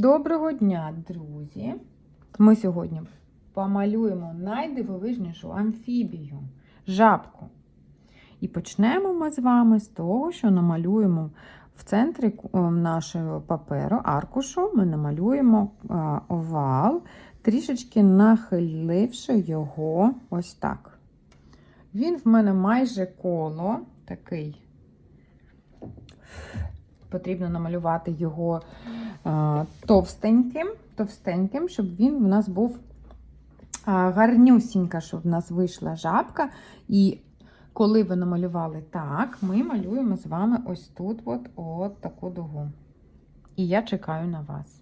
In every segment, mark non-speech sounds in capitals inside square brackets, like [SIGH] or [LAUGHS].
Доброго дня, друзі! Ми сьогодні помалюємо найдивовижнішу амфібію жабку. І почнемо ми з вами з того, що намалюємо в центрі е, нашого паперу, аркушу, ми намалюємо е, овал, трішечки нахиливши його ось так. Він в мене майже коло такий. Потрібно намалювати його а, товстеньким, товстеньким, щоб він в нас був а, гарнюсінька, щоб в нас вийшла жабка. І коли ви намалювали так, ми малюємо з вами ось тут от, от таку дугу. І я чекаю на вас.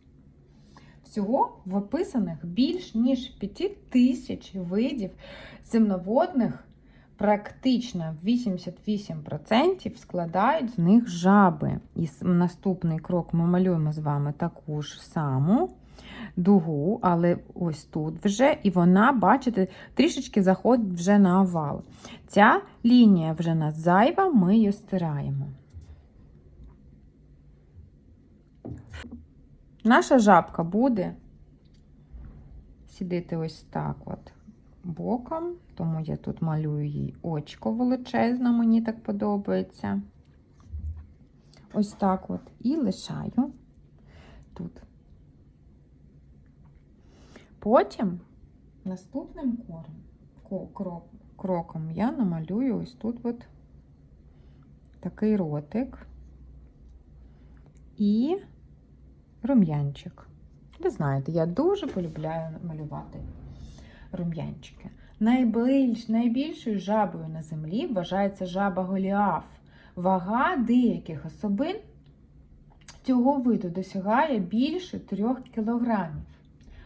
Всього в описаних більш ніж 5 тисяч видів земноводних практично 88% складають з них жаби. І наступний крок ми малюємо з вами таку ж саму дугу, але ось тут вже, і вона, бачите, трішечки заходить вже на овал. Ця лінія вже нас зайва, ми її стираємо. Наша жабка буде сидіти ось так от боком, тому я тут малюю їй очко величезне, мені так подобається. Ось так от і лишаю тут. Потім наступним кором, кроком я намалюю ось тут от такий ротик і рум'янчик. Ви знаєте, я дуже полюбляю малювати рум'янчики. Найбільш, найбільшою жабою на землі вважається жаба Голіаф. Вага деяких особин цього виду досягає більше 3 кг,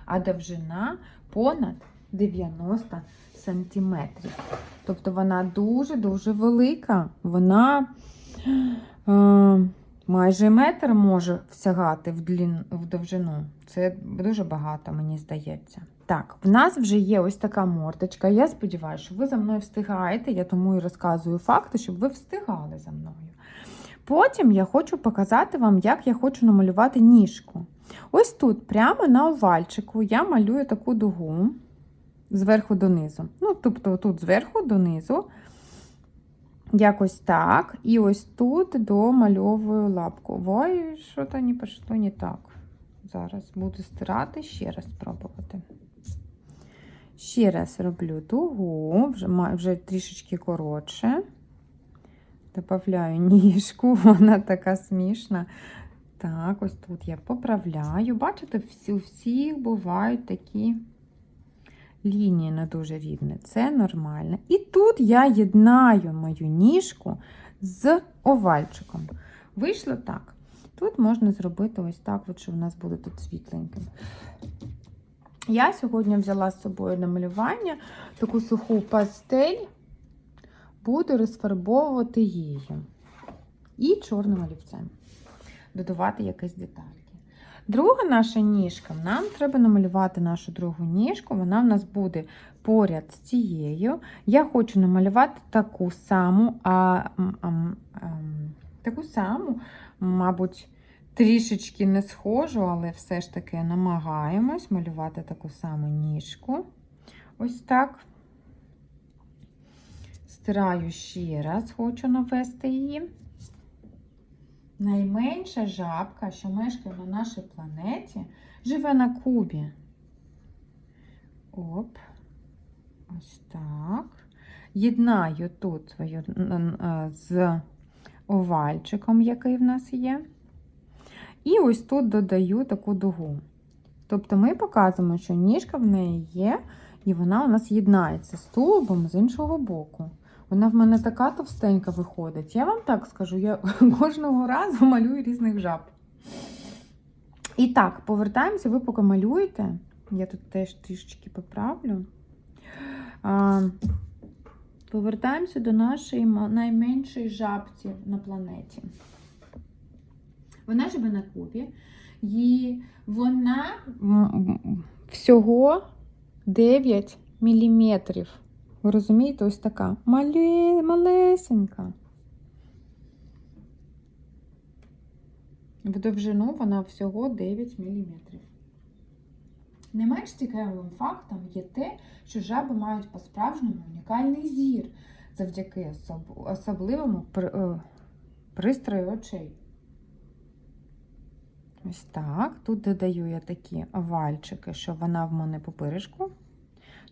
а довжина понад 90 см. Тобто вона дуже-дуже велика. Вона е, майже метр може всягати в, длін, в довжину. Це дуже багато, мені здається. Так, в нас вже є ось така мордочка. Я сподіваюся, що ви за мною встигаєте, я тому і розказую факти, щоб ви встигали за мною. Потім я хочу показати вам, як я хочу намалювати ніжку. Ось тут, прямо на овальчику, я малюю таку дугу зверху донизу. Ну, тобто, тут зверху донизу, якось так. І ось тут домальовую лапку. Ой, що то не пішло не так. Зараз буду стирати, ще раз спробувати. Ще раз роблю дугу, вже вже трішечки коротше. Добавляю [LAUGHS] ніжку, вона така смішна. Так, ось тут я поправляю. Бачите, у всіх бувають такі лінії не дуже рівні. Це нормально. І тут я єднаю мою ніжку з овальчиком. Вийшло так. Тут можна зробити ось так, от, що в нас буде тут світленьким. Я сьогодні взяла з собою на малювання таку суху пастель, буду розфарбовувати її. І чорним олівцем. Додавати якісь детальки. Друга наша ніжка, нам треба намалювати нашу другу ніжку, вона в нас буде поряд з цією. Я хочу намалювати таку саму, а, а, а, таку саму, мабуть, трішечки не схожу, але все ж таки намагаємось малювати таку саму ніжку. Ось так. Стираю ще раз, хочу навести її. Найменша жабка, що мешкає на нашій планеті, живе на Кубі. Оп, ось так. Єднаю тут свою з овальчиком, який в нас є. І ось тут додаю таку дугу. Тобто ми показуємо, що ніжка в неї є, і вона у нас єднається з тулубом з іншого боку. Вона в мене така товстенька виходить. Я вам так скажу, я [LAUGHS] кожного разу малюю різних жаб. І так, повертаємося, ви поки малюєте. Я тут теж трішечки поправлю. А, Повертаємося до нашої найменшої жабці на планеті. Вона живе на Кубі, і вона всього 9 міліметрів. Ви розумієте, ось така мале, малесенька. В довжину вона всього 9 мм. Не менш цікавим фактом є те, що жаби мають по-справжньому унікальний зір завдяки особ- особливому е, пристрою очей. Ось так. Тут додаю я такі овальчики, що вона в мене пупиришку,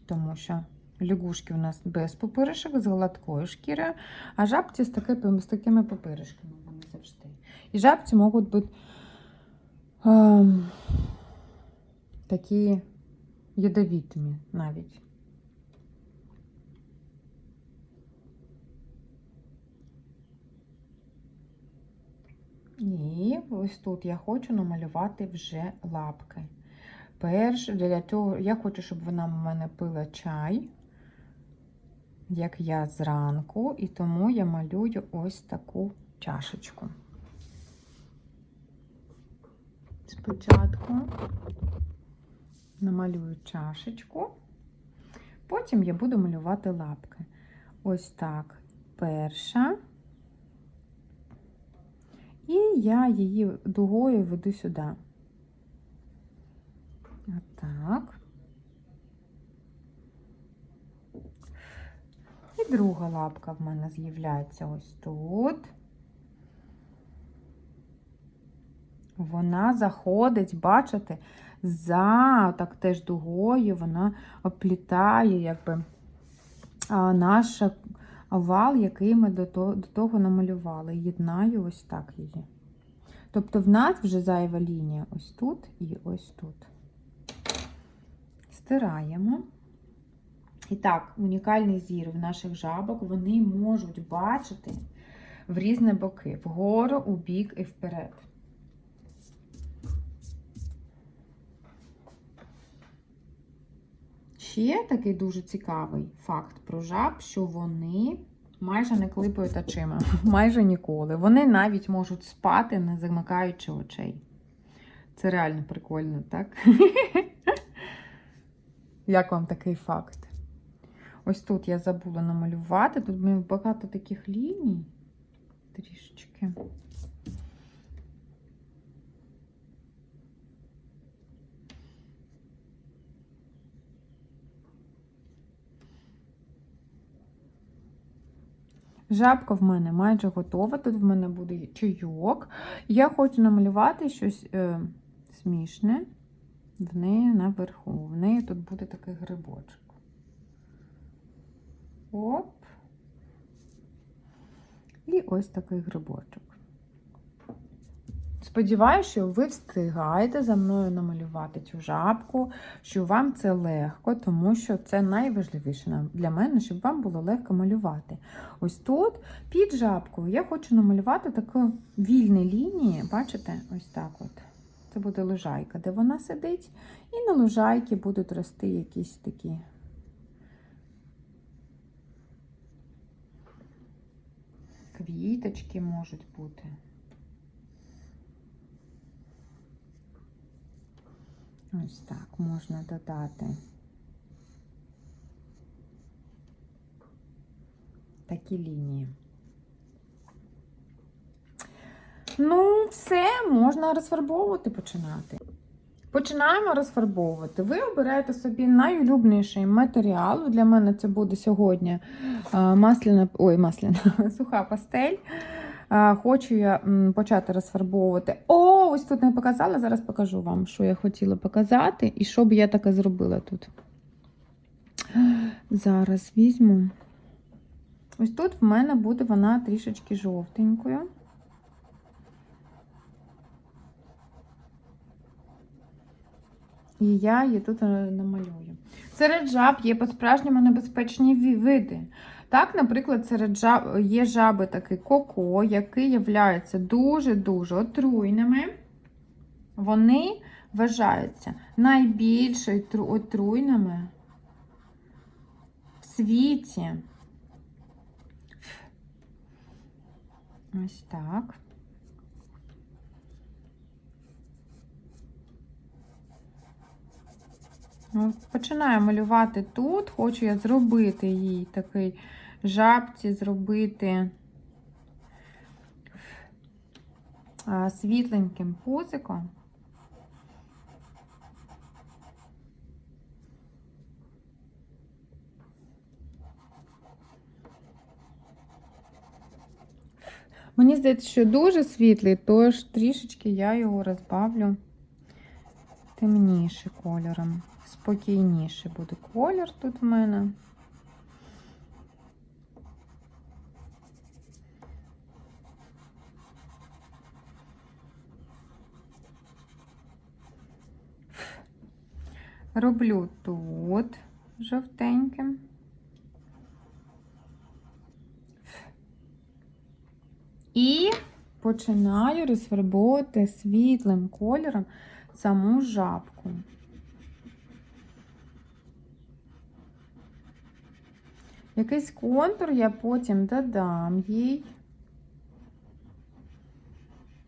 тому що лягушки у нас без пупиришок, з гладкою шкірою, а жабці з, таки, з такими пупиришками вони завжди. І жабці можуть бути ем, такі ядовітими навіть. І ось тут я хочу намалювати вже лапки. Перш для того, я хочу, щоб вона в мене пила чай, як я зранку, і тому я малюю ось таку чашечку. Спочатку намалюю чашечку, потім я буду малювати лапки. Ось так. Перша. І я її дугою веду сюди. Отак. І друга лапка в мене з'являється ось тут. Вона заходить, бачите, за так теж дугою, вона оплітає, якби наш овал, який ми до того намалювали. Єднаю ось так її. Тобто в нас вже зайва лінія ось тут і ось тут. Стираємо. І так, унікальний зір в наших жабок, вони можуть бачити в різні боки, вгору, у бік і вперед. Ще такий дуже цікавий факт про жаб, що вони майже не клипають очима. [LAUGHS] Майже ніколи. Вони навіть можуть спати, не замикаючи очей. Це реально прикольно, так? [LAUGHS] Як вам такий факт? Ось тут я забула намалювати. Тут багато таких ліній. Трішечки. Жабка в мене майже готова. Тут в мене буде чайок. Я хочу намалювати щось е, смішне в неї наверху. В неї тут буде такий грибочок. Оп. І ось такий грибочок. Сподіваюся, що ви встигаєте за мною намалювати цю жабку, що вам це легко, тому що це найважливіше для мене, щоб вам було легко малювати. Ось тут під жабкою я хочу намалювати таку вільні лінії, бачите, ось так от. Це буде лужайка, де вона сидить, і на лужайці будуть рости якісь такі. Квіточки можуть бути. Ось так можна додати. Такі лінії. Ну, все, можна розфарбовувати починати. Починаємо розфарбовувати. Ви обираєте собі найулюбленіший матеріал. Для мене це буде сьогодні масляна, ой, масляна, [LAUGHS] суха пастель. Хочу я почати розфарбовувати. О, ось тут не показала. Зараз покажу вам, що я хотіла показати, і що б я таке зробила тут. Зараз візьму. Ось тут в мене буде вона трішечки жовтенькою. І я її тут намалюю. Серед жаб є по-справжньому небезпечні види. Так, наприклад, серед жаб є жаби такий коко, які являються дуже-дуже отруйними. Вони вважаються найбільш отруйними в світі. Ось так. Починаю малювати тут, хочу я зробити їй такий жабці, зробити світленьким пузиком. Мені здається, що дуже світлий, тож трішечки я його розбавлю темніше кольором. Спокійніше буде колір тут в мене. Роблю тут жовтеньким. І починаю розфарбовувати світлим кольором саму жабку. Якийсь контур я потім додам їй.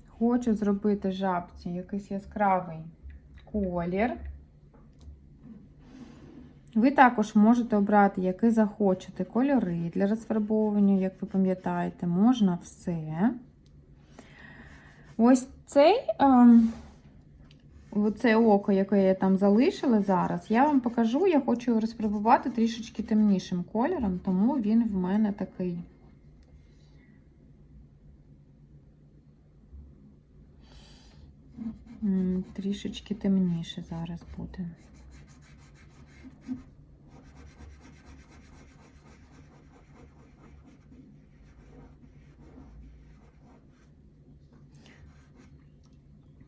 Хочу зробити жабці якийсь яскравий колір. Ви також можете обрати, який захочете кольори для розфарбовування, як ви пам'ятаєте, можна все. Ось цей, ем, оце око, яке я там залишила зараз, я вам покажу, я хочу розпробувати трішечки темнішим кольором, тому він в мене такий. Трішечки темніше зараз буде.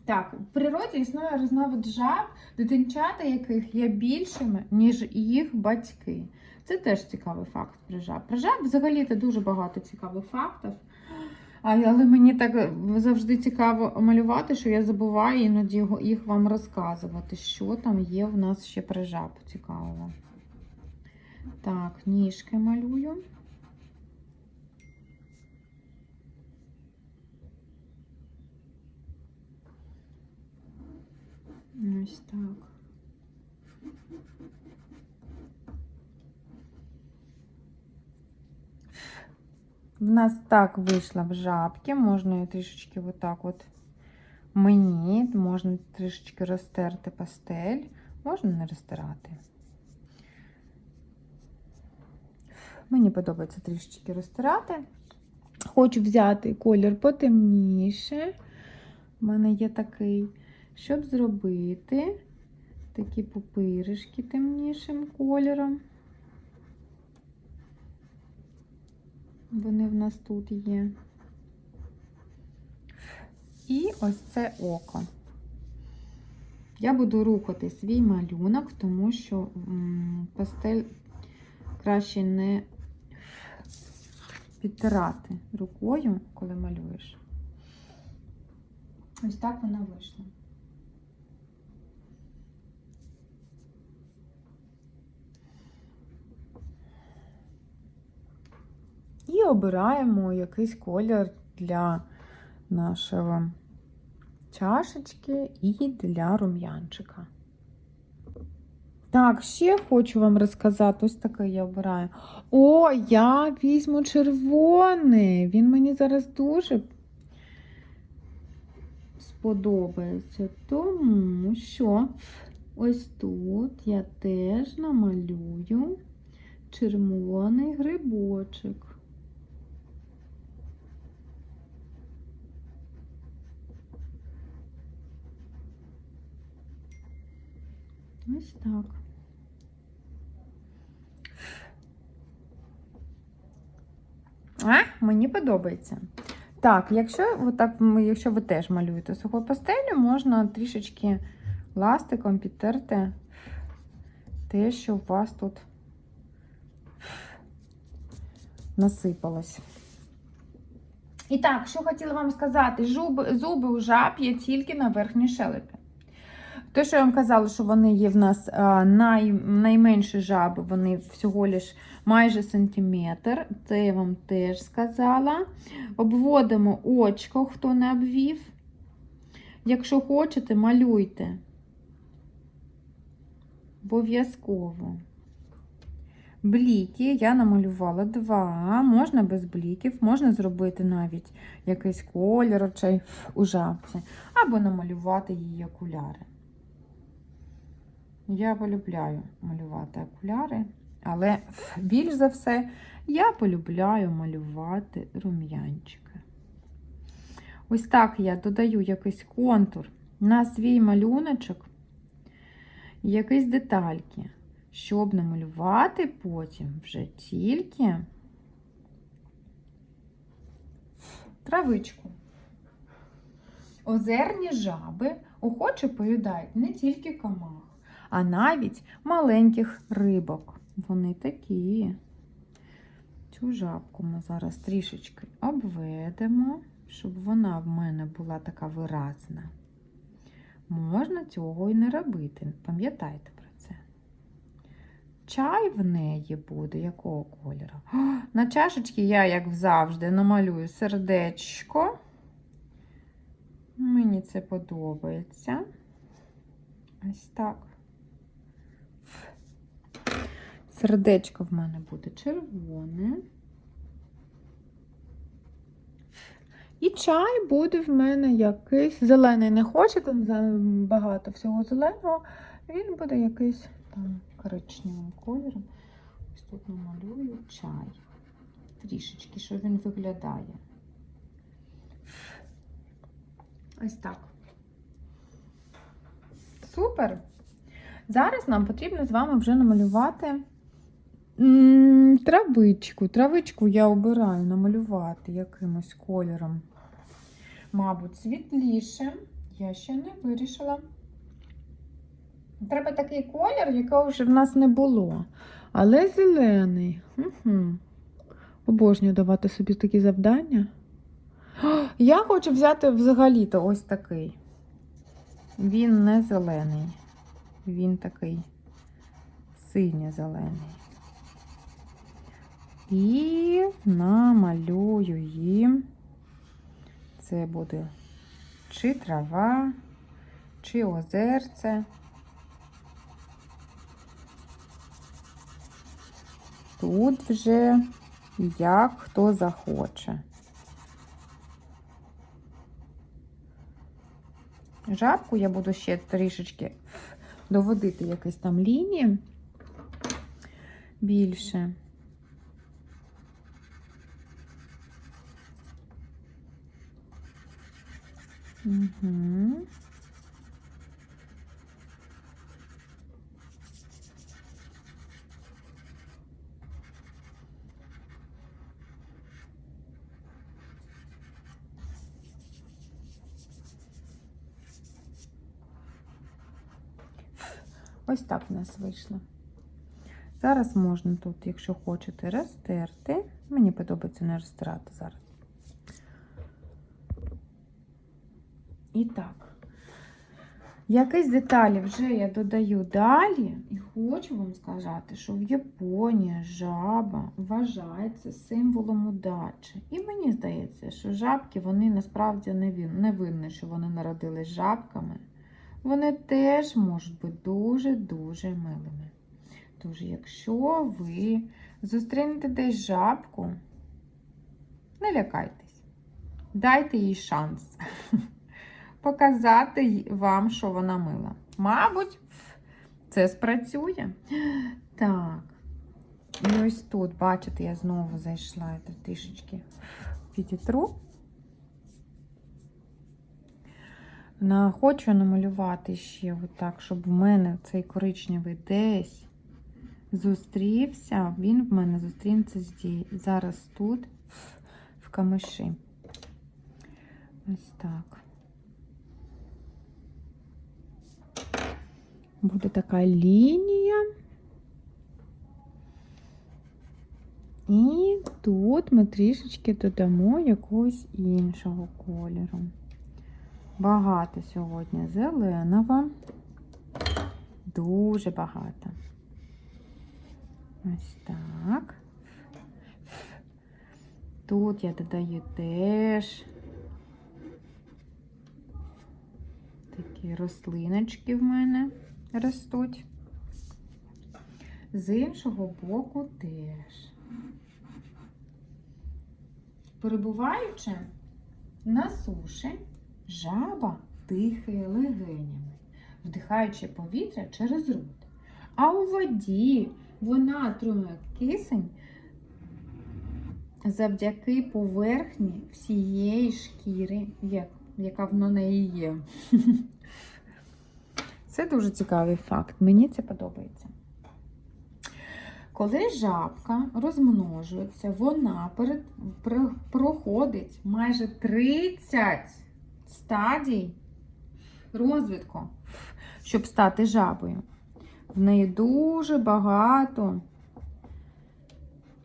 Так, в природі існує різновид жаб, дитинчата яких є більшими, ніж їх батьки. Це теж цікавий факт про жаб. Про жаб взагалі це дуже багато цікавих фактів. Але мені так завжди цікаво малювати, що я забуваю іноді їх вам розказувати, що там є в нас ще про жаб цікавого. Так, ніжки малюю. Ось так. В нас так вийшла в жабки. Можна її трішечки отак от мені, можна трішечки розтерти пастель, можна не розтирати. Мені подобається трішечки розтирати. Хочу взяти колір потемніше. У мене є такий, щоб зробити такі пупиришки темнішим кольором. Вони в нас тут є. І ось це око. Я буду рухати свій малюнок, тому що пастель краще не підтирати рукою, коли малюєш. Ось так вона вийшла. І обираємо якийсь колір для нашого чашечки і для рум'янчика. Так, ще хочу вам розказати, ось таке я обираю. О, я візьму червоний. Він мені зараз дуже сподобається, тому що ось тут я теж намалюю червоний грибочок. Ось так. А, мені подобається. Так, якщо, ми- якщо ви теж малюєте суху пастелю, можна трішечки ластиком підтерти те, що у вас тут насипалось. І так, що хотіла вам сказати, зуби, зуби у жаб є тільки на верхній шелепі. Те, що я вам казала, що вони є в нас а, най, найменші жаби, вони всього лиш майже сантиметр. Це я вам теж сказала. Обводимо очко, хто не обвів. Якщо хочете, малюйте. Обов'язково. Бліки я намалювала два. Можна без бліків, можна зробити навіть якийсь колір очей у жабці, або намалювати її окуляри. Я полюбляю малювати окуляри, але більш за все я полюбляю малювати рум'янчики. Ось так я додаю якийсь контур на свій малюночок, якісь детальки, щоб намалювати потім вже тільки травичку. Озерні жаби охоче поїдають не тільки комах, а навіть маленьких рибок. Вони такі. Цю жабку ми зараз трішечки обведемо, щоб вона в мене була така виразна. Можна цього і не робити, пам'ятайте про це. Чай в неї буде якого кольору? На чашечці я, як завжди, намалюю сердечко. Мені це подобається. Ось так. Сердечко в мене буде червоне. І чай буде в мене якийсь зелений. Не хочете багато всього зеленого, він буде якийсь там коричневим кольором. Ось тут намалюю чай. Трішечки, що він виглядає. Ось так. Супер! Зараз нам потрібно з вами вже намалювати травичку. Травичку я обираю намалювати якимось кольором. Мабуть, світлішим. Я ще не вирішила. Треба такий колір, якого вже в нас не було. Але зелений. Угу. Обожнюю давати собі такі завдання. Я хочу взяти взагалі-то ось такий. Він не зелений. Він такий синьо-зелений. І намалюю їм. Це буде чи трава, чи озерце. Тут вже як хто захоче. Жабку я буду ще трішечки доводити якісь там лінії більше. Ось так в нас вийшло. Зараз можна тут, якщо хочете, розтерти. Мені подобається не розтирати зараз. І так, якісь деталі вже я додаю далі, і хочу вам сказати, що в Японії жаба вважається символом удачі. І мені здається, що жабки вони насправді не винні, що вони народились жабками. Вони теж можуть бути дуже-дуже милими. Тож, якщо ви зустрінете десь жабку, не лякайтесь, дайте їй шанс [LAUGHS] показати вам, що вона мила. Мабуть, це спрацює. Так. І ось тут, бачите, я знову зайшла я трішечки підітру. Хочу намалювати ще отак, щоб в мене цей коричневий десь зустрівся. Він в мене зустрінеться зараз тут, в камиші. Ось так. Буде така лінія. І тут ми трішечки додамо якогось іншого кольору. Багато сьогодні зеленого. Дуже багато. Ось так. Тут я додаю теж такі рослиночки в мене ростуть. з іншого боку теж. Перебуваючи на суші, жаба дихає легенями, вдихаючи повітря через рот. А у воді вона отримує кисень завдяки поверхні всієї шкіри, яка в неї є. [LAUGHS] Це дуже цікавий факт. Мені це подобається. Коли жабка розмножується, вона перед, про- проходить майже 30 стадій розвитку, щоб стати жабою. В неї дуже багато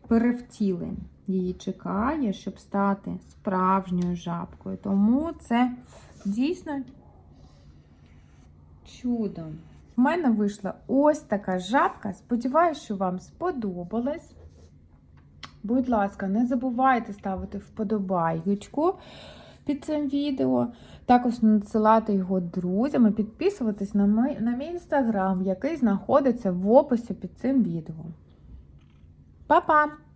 перевтілень. Її чекає, щоб стати справжньою жабкою. Тому це дійсно чудо. У мене вийшла ось така жабка. Сподіваюсь, що вам сподобалось. Будь ласка, не забувайте ставити вподобайку під цим відео. Також надсилати його друзям і підписуватись на мій, на мій інстаграм, який знаходиться в описі під цим відео. Па-па!